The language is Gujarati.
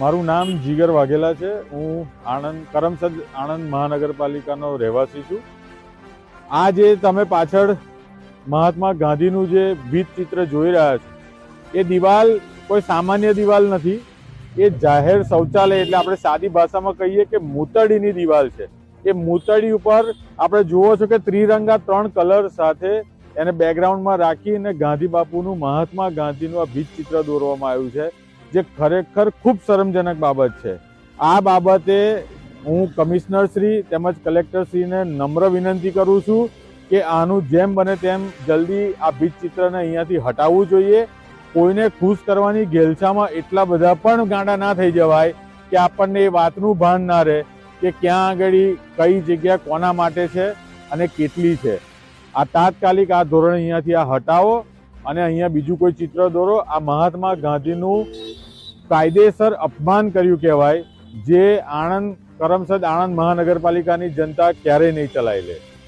મારું નામ જીગર વાઘેલા છે. હું આણંદ, કરમસદ આણંદ મહાનગરપાલિકાનો રહેવાસી છું. આ જે તમે પાછળ મહાત્મા ગાંધીનું જે ભીત ચિત્ર જોઈ રહ્યા છો, એ દિવાલ કોઈ સામાન્ય દિવાલ નથી. એ જાહેર શૌચાલય એટલે આપણે સાદી ભાષામાં કહીએ કે મૂતડીની દિવાલ છે. એ મૂતડી ઉપર આપણે જુઓ છો કે ત્રિરંગા ત્રણ કલર સાથે એને બેકગ્રાઉન્ડમાં રાખીને ગાંધી બાપુનું મહાત્મા ગાંધીનું આ ભીત ચિત્ર દોરવામાં આવ્યું છે. જે ખરેખર ખૂબ શરમજનક બાબત છે. આ બાબતે હું કમિશનર શ્રી તેમજ કલેક્ટર શ્રીને નમ્ર વિનંતી કરું છું કે આનું જેમ બને તેમ જલ્દી આ ભીત ચિત્રને અહીંયાથી હટાવવું જોઈએ. કોઈને ખુશ કરવાની ઘેલછામાં એટલા બધા પણ ગાંડા ના થઈ જવાય કે આપણને એ વાતનું ભાન ના રહે કે ક્યાં આગળ કઈ જગ્યા કોના માટે છે અને કેટલી છે. આ તાત્કાલિક આ ધોરણ અહીંયાથી આ હટાવો. અને અહીંયા બીજું કોઈ ચિત્ર દોરો, આ મહાત્મા ગાંધીનું કાયદેસર અપમાન કર્યું કહેવાય, જે આણંદ, કરમસદ આણંદ મહાનગરપાલિકાની જનતા ક્યારેય નહીં ચલાવી લે.